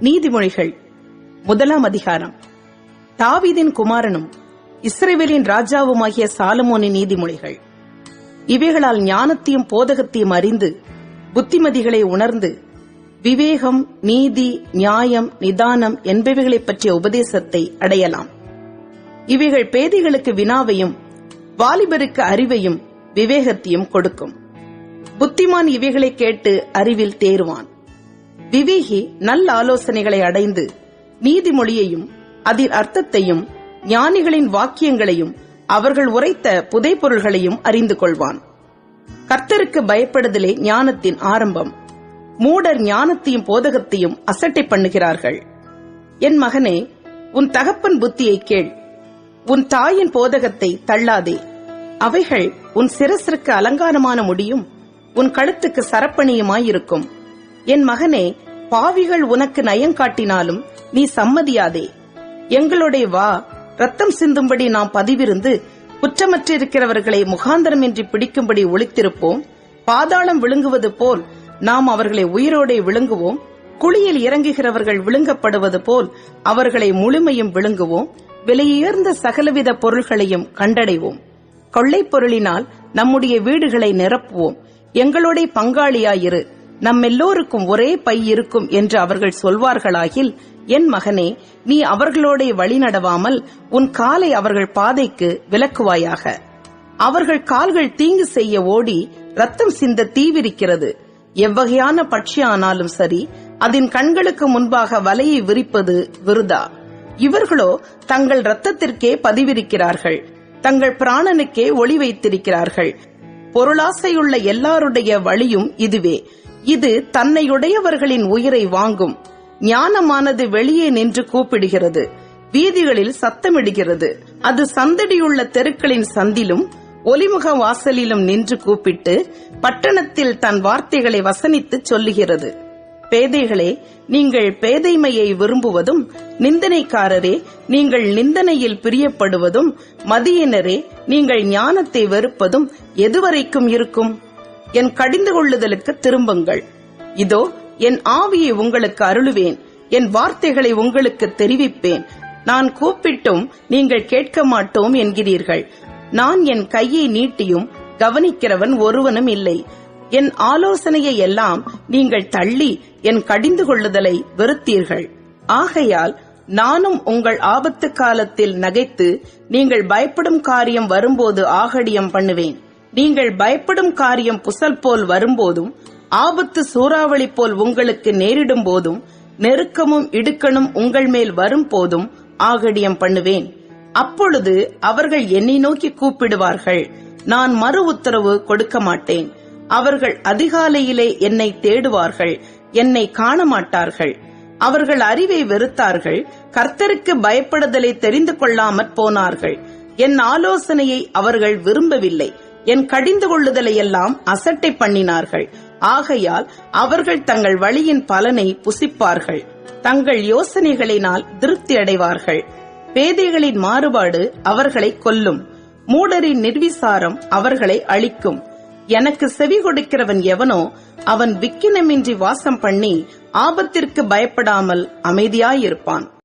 நீதிமொழிகள். முதலாம் அதிகாரம். தாவீதின் குமாரனும் இஸ்ரேவேலின் ராஜாவுமாகிய சாலமோனின் நீதிமொழிகள். இவைகளால் ஞானத்தையும் போதகத்தையும் அறிந்து புத்திமதிகளை உணர்ந்து விவேகம் நீதி நியாயம் நிதானம் என்பவைகளைப் பற்றிய உபதேசத்தை அடையலாம். இவைகள் பேதைகளுக்கு வினாவையும் வாலிபருக்கு அறிவையும் விவேகத்தையும் கொடுக்கும். புத்திமான் இவைகளை கேட்டு அறிவில் தேருவான் விவேகி நல்ல ஆலோசனைகளை அடைந்து நீதிமொழியையும் அதில் அர்த்தத்தையும் ஞானிகளின் வாக்கியங்களையும் அவர்கள் உரைத்த புதைப்பொருள்களையும் அறிந்து கொள்வான். கர்த்தருக்கு பயப்படுதலே ஞானத்தின் ஆரம்பம். மூடர் ஞானத்தையும் போதகத்தையும் அசட்டை பண்ணுகிறார்கள். என் மகனே உன் தகப்பன் புத்தியை கேள். உன் தாயின் போதகத்தை தள்ளாதே. அவைகள் உன் சிரசிற்கு அலங்காரமான முடியும். உன் கழுத்துக்கு சரப்பணியுமாயிருக்கும். என் மகனே பாவிகள் உனக்கு நயம் காட்டினாலும் நீ சம்மதியாதே. எங்களுடைய வா ரத்தம் சிந்தும்படி நாம் பதிவிருந்து குற்றமற்றிருக்கிறவர்களை முகாந்தரமின்றி பிடிக்கும்படி ஒழித்திருப்போம் பாதாளம் விழுங்குவது போல் நாம் அவர்களை உயிரோடே விழுங்குவோம். குழியில் இறங்குகிறவர்கள் விழுங்கப்படுவது போல் அவர்களை முழுமையும் விழுங்குவோம். விலையுயர்ந்த சகலவித பொருள்களையும் கண்டடைவோம். கொள்ளைப் பொருளினால் நம்முடைய வீடுகளை நிரப்புவோம். எங்களோட பங்காளியாயிரு நம்மெல்லோருக்கும் ஒரே பை இருக்கும் என்று அவர்கள் சொல்வார்களாகில் என் மகனே நீ அவர்களோட வழி நடவாமல் உன் காலை அவர்கள் பாதைக்கு விலக்குவாயாக அவர்கள் கால்கள் தீங்கு செய்ய ஓடி ரத்தம் சிந்த தீவிரிக்கிறது. எவ்வகையான பட்சி ஆனாலும் சரி அதன் கண்களுக்கு முன்பாக வலையை விரிப்பது விருதா? இவர்களோ தங்கள் ரத்தத்திற்கே பதிவிருக்கிறார்கள். தங்கள் பிராணனுக்கே ஒளி வைத்திருக்கிறார்கள். பொருளாசையுள்ள எல்லாருடைய வழியும் இதுவே. இது தன்னையுடையவர்களின் உயிரை வாங்கும். ஞானமானது வெளியே நின்று கூப்பிடுகிறது. வீதிகளில் சத்தமிடுகிறது. அது சந்தடியுள்ள தெருக்களின் சந்திலும் ஒலிமுக வாசலிலும் நின்று கூப்பிட்டு பட்டணத்தில் தன் வார்த்தைகளை வசனித்து சொல்லுகிறது. பேதைகளே நீங்கள் பேதைமையை விரும்புவதும் நிந்தனைக்காரரே நீங்கள் நிந்தனையில் பிரியப்படுவதும் மதியினரே நீங்கள் ஞானத்தை வெறுப்பதும் எதுவரைக்கும் இருக்கும்? என் கடிந்து கொள்ளுதலுக்கு திரும்புங்கள். இதோ என் ஆவியை உங்களுக்கு அருளுவேன். என் வார்த்தைகளை உங்களுக்கு தெரிவிப்பேன். நான் கூப்பிட்டும் நீங்கள் கேட்க மாட்டோம் என்கிறீர்கள். நான் என் கையை நீட்டியும் கவனிக்கிறவன் ஒருவனும் இல்லை. என் ஆலோசனையை எல்லாம் நீங்கள் தள்ளி என் கடிந்து கொள்ளுதலை வெறுத்தீர்கள். ஆகையால் நானும் உங்கள் ஆபத்து காலத்தில் நகைத்து நீங்கள் பயப்படும் காரியம் வரும்போது ஆகடியம் பண்ணுவேன். நீங்கள் பயப்படும் காரியம் புசல் போல் வரும்போதும் ஆபத்து சூறாவளி போல் உங்களுக்கு நேரிடும் போதும் நெருக்கமும் இடுக்கணும் உங்கள் மேல் வரும் போதும் ஆகடியம் பண்ணுவேன். அப்பொழுது அவர்கள் என்னை நோக்கி கூப்பிடுவார்கள். நான் மறு உத்தரவு கொடுக்க மாட்டேன். அவர்கள் அதிகாலையிலே என்னை தேடுவார்கள். என்னை காண மாட்டார்கள் அவர்கள் அறிவை வெறுத்தார்கள். கர்த்தருக்கு பயப்படுதலை தெரிந்து கொள்ளாமற் போனார்கள். என் ஆலோசனையை அவர்கள் விரும்பவில்லை. என் கடிந்து கொள்ளுதலை எல்லாம் அசட்டை பண்ணினார்கள். ஆகையால் அவர்கள் தங்கள் வழியின் பலனை புசிப்பார்கள். தங்கள் யோசனைகளினால் திருப்தி அடைவார்கள். பேதைகளின் மாறுபாடு அவர்களை கொல்லும். மூடரின் நிர்விசாரம் அவர்களை அழிக்கும். எனக்கு செவி கொடுக்கிறவன் எவனோ அவன் விக்கினமின்றி வாசம் பண்ணி ஆபத்திற்கு பயப்படாமல் அமைதியாயிருப்பான்.